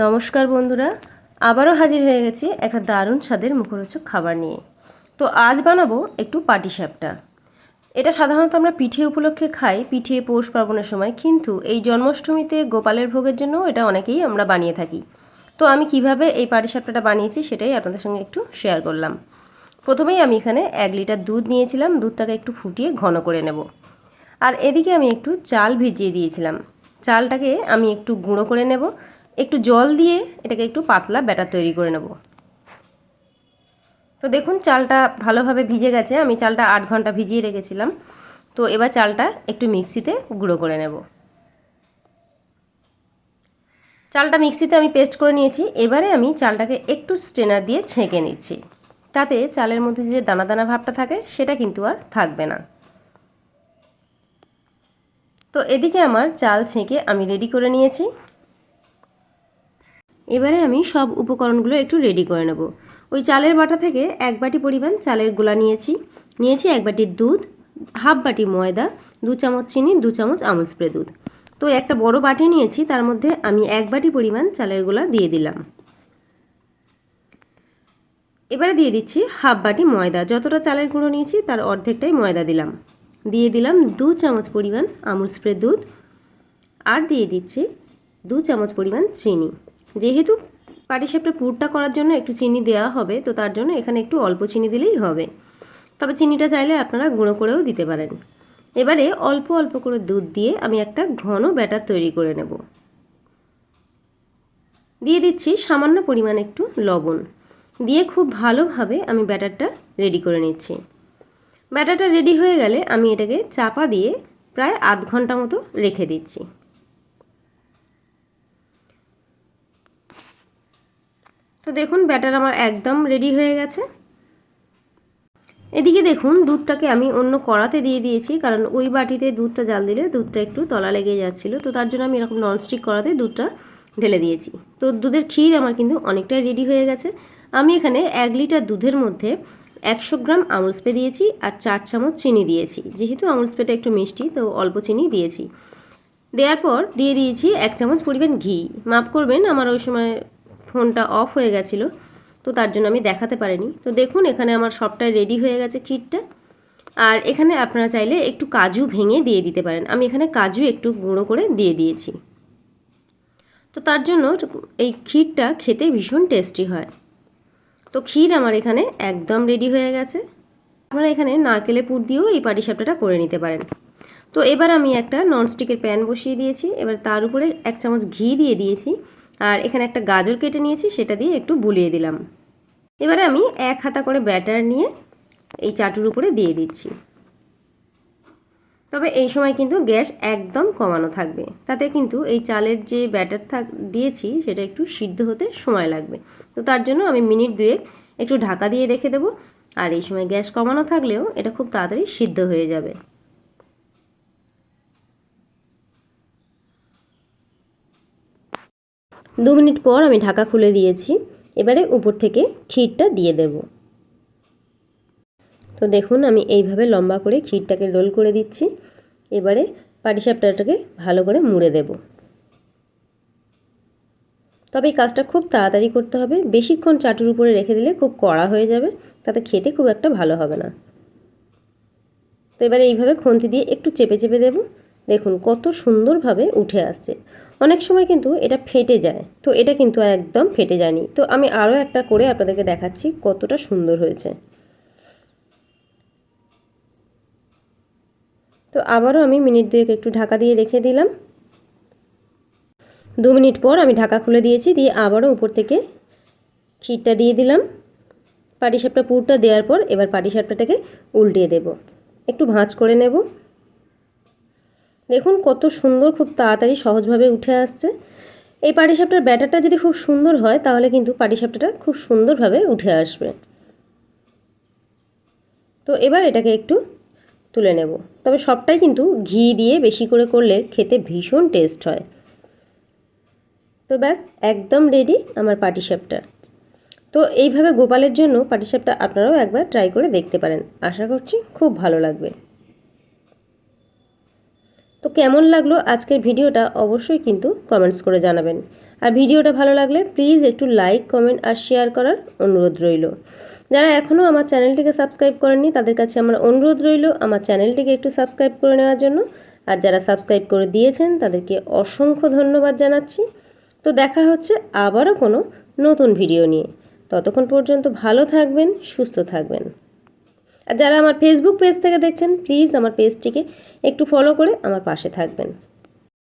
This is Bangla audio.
নমস্কার বন্ধুরা, আবারও হাজির হয়ে গেছি একটা দারুণ স্বাদের মুখরোচক খাবার নিয়ে। তো আজ বানাবো একটু পাটি পাটিসাপটা এটা সাধারণত আমরা পিঠে উপলক্ষে খাই, পিঠে পৌষ পার্বণের সময়, কিন্তু এই জন্মাষ্টমীতে গোপালের ভোগের জন্য এটা অনেকেই আমরা বানিয়ে থাকি। তো আমি কীভাবে এই পাটি পাটিসাপটাটা বানিয়েছি সেটাই আপনাদের সঙ্গে একটু শেয়ার করলাম। প্রথমেই আমি এখানে এক লিটার দুধ নিয়েছিলাম, দুধটাকে একটু ফুটিয়ে ঘন করে নেব। আর এদিকে আমি একটু চাল ভিজিয়ে দিয়েছিলাম। চালটাকে আমি একটু গুঁড়ো করে নেব একটু জল দিয়ে এটাকে একটু পাতলা ব্যাটার তৈরি করে নেব। তো দেখুন, চালটা ভালোভাবে ভিজে গেছে। আমি চালটা আট ঘণ্টা ভিজিয়ে রেখেছিলাম। তো এবার চালটা একটু মিক্সিতে গুঁড়ো করে নেব। চালটা মিক্সিতে আমি পেস্ট করে নিয়েছি। এবারে আমি চালটাকে একটু স্ট্রেনার দিয়ে ছেঁকে নিচ্ছি। তাতে চালের মধ্যে যে দানা দানা ভাবটা থাকে, সেটা কিন্তু আর থাকবে না। তো এদিকে আমার চাল ছেঁকে আমি রেডি করে নিয়েছি। এবারে আমি সব উপকরণগুলো একটু রেডি করে নেব। ওই চালের বাটা থেকে এক বাটি পরিমাণ চালের গোলা নিয়েছি। নিয়েছি এক বাটি দুধ, হাফ বাটি ময়দা, দু চামচ চিনি, দু চামচ আমুল স্প্রে দুধ। তো একটা বড় বাটি নিয়েছি, তার মধ্যে আমি এক বাটি পরিমাণ চালের গোলা দিয়ে দিলাম। এবারে দিয়ে দিচ্ছি হাফ বাটি ময়দা। যতটা চালের গুঁড়ো নিয়েছি, তার অর্ধেকটাই ময়দা দিলাম। দিয়ে দিলাম দু চামচ পরিমাণ আমুল স্প্রে দুধ। আর দিয়ে দিচ্ছি দু চামচ পরিমাণ চিনি। যেহেতু পাটিসাপটা পুরটা করার জন্য একটু চিনি দেওয়া হবে, তো তার জন্য এখানে একটু অল্প চিনি দিলেই হবে। তবে চিনিটা চাইলে আপনারা গুঁড়ো করেও দিতে পারেন। এবারে অল্প অল্প করে দুধ দিয়ে আমি একটা ঘন ব্যাটার তৈরি করে নেব। দিয়ে দিচ্ছি সামান্য পরিমাণ একটু লবণ। দিয়ে খুব ভালোভাবে আমি ব্যাটারটা রেডি করে নিচ্ছি। ব্যাটারটা রেডি হয়ে গেলে আমি এটাকে চাপা দিয়ে প্রায় আধ ঘণ্টা মতো রেখে দিচ্ছি। তো দেখুন, ব্যাটার আমার একদম রেডি হয়ে গেছে। এদিকে দেখুন, দুধটাকে আমি অন্য কড়াতে দিয়ে দিয়েছি, কারণ ওই বাটিতে দুধটা জাল দিলে দুধটা একটু তলা লেগে যাচ্ছিল। তো তার জন্য আমি এরকম ননস্টিক কড়াতে দুধটা ঢেলে দিয়েছি। তো দুধের ক্ষীর আমার কিন্তু অনেকটাই রেডি হয়ে গেছে। আমি এখানে এক লিটার দুধের মধ্যে একশো গ্রাম আমুল স্প্রে দিয়েছি আর চার চামচ চিনি দিয়েছি। যেহেতু আমুল স্প্রেটা একটু মিষ্টি, তো অল্প চিনি দিয়েছি। দেওয়ার পর দিয়ে দিয়েছি এক চামচ পরিমাণ ঘি। মাপ করবেন, আমার ওই সময় ফোনটা অফ হয়ে গেছিল, তো তার জন্য আমি দেখাতে পারিনি। তো দেখুন, এখানে আমার সবটাই রেডি হয়ে গেছে ক্ষীরটা। আর এখানে আপনারা চাইলে একটু কাজু ভেঙে দিয়ে দিতে পারেন। আমি এখানে কাজু একটু গুঁড়ো করে দিয়ে দিয়েছি। তো তার জন্য এই ক্ষীরটা খেতে ভীষণ টেস্টি হয়। তো ক্ষীর আমার এখানে একদম রেডি হয়ে গেছে। আপনারা এখানে নারকেলের পুর দিয়েও এই পাটিসাপটাটা করে নিতে পারেন। তো এবার আমি একটা ননস্টিকের প্যান বসিয়ে দিয়েছি। এবার তার উপরে এক চামচ ঘি দিয়ে দিয়েছি। আর এখানে একটা গাজর কেটে নিয়েছি, সেটা দিয়ে একটু বুলিয়ে দিলাম। এবারে আমি এক হাতা করে ব্যাটার নিয়ে এই চাটুর উপরে দিয়ে দিচ্ছি। তবে এই সময় কিন্তু গ্যাস একদম কমানো থাকবে। তাতে কিন্তু এই চালের যে ব্যাটার থাক, দিয়েছি, সেটা একটু সিদ্ধ হতে সময় লাগবে। তো তার জন্য আমি মিনিট দুয়েক একটু ঢাকা দিয়ে রেখে দেবো। আর এই সময় গ্যাস কমানো থাকলেও এটা খুব তাড়াতাড়ি সিদ্ধ হয়ে যাবে। দু মিনিট পর আমি ঢাকা খুলে দিয়েছি। এবারে উপর থেকে ক্ষীরটা দিয়ে দেব। তো দেখুন, আমি এইভাবে লম্বা করে ক্ষীরটাকে রোল করে দিচ্ছি। এবারে পাটিসাপটাটাকে ভালো করে মুড়ে দেব। তবে এই কাজটা খুব তাড়াতাড়ি করতে হবে। বেশিক্ষণ চাটুর উপরে রেখে দিলে খুব কড়া হয়ে যাবে। তাতে খেতে খুব একটা ভালো হবে না। তো এবারে এইভাবে খন্তি দিয়ে একটু চেপে চেপে দেব। দেখুন, কত সুন্দরভাবে উঠে আসছে। অনেক সময় কিন্তু এটা ফেটে যায়, তো এটা কিন্তু একদম ফেটে যায়নি। তো আমি আরও একটা করে আপনাদেরকে দেখাচ্ছি কতটা সুন্দর হয়েছে। তো আবারও আমি মিনিট দুয়েক একটু ঢাকা দিয়ে রেখে দিলাম। দু মিনিট পর আমি ঢাকা খুলে দিয়েছি, দিয়ে আবারও উপর থেকে ক্ষীরটা দিয়ে দিলাম। পাটিসাপটা পুরটা দেওয়ার পর এবার পাটিসাপটাটাকে উল্টিয়ে দেব। একটু ভাঁজ করে নেব। দেখুন কত সুন্দর, খুব তাড়াতাড়ি সহজভাবে উঠে আসছে। এই পাটিসাপটার ব্যাটারটা যদি খুব সুন্দর হয়, তাহলে কিন্তু পাটিসাপটাটা খুব সুন্দরভাবে উঠে আসবে। তো এবার এটাকে একটু তুলে নেব। তবে সবটাই কিন্তু ঘি দিয়ে বেশি করে করলে খেতে ভীষণ টেস্ট হয়। তো ব্যাস, একদম রেডি আমার পাটিসাপটা তো এইভাবে গোপালের জন্য পাটিসাপটা আপনারাও একবার ট্রাই করে দেখতে পারেন। আশা করছি খুব ভালো লাগবে। তো কেমন লাগল আজকের ভিডিওটা অবশ্যই কিন্তু কমেন্টস করে জানাবেন। আর ভিডিওটা ভালো লাগলে প্লিজ একটু লাইক কমেন্ট আর শেয়ার করার অনুরোধ রইল। যারা এখনও আমার চ্যানেলটিকে সাবস্ক্রাইব করেননি, তাদের কাছে আমার অনুরোধ রইল আমার চ্যানেলটিকে একটু সাবস্ক্রাইব করে নেওয়ার জন্য। আর যারা সাবস্ক্রাইব করে দিয়েছেন, তাদেরকে অসংখ্য ধন্যবাদ জানাচ্ছি। তো দেখা হচ্ছে আবারও কোনো নতুন ভিডিও নিয়ে। ততক্ষণ পর্যন্ত ভালো থাকবেন, সুস্থ থাকবেন। আর যারা আমার ফেসবুক পেজ থেকে দেখছেন প্লিজ আমার পেজটিকে একটু ফলো করে আমার পাশে থাকবেন।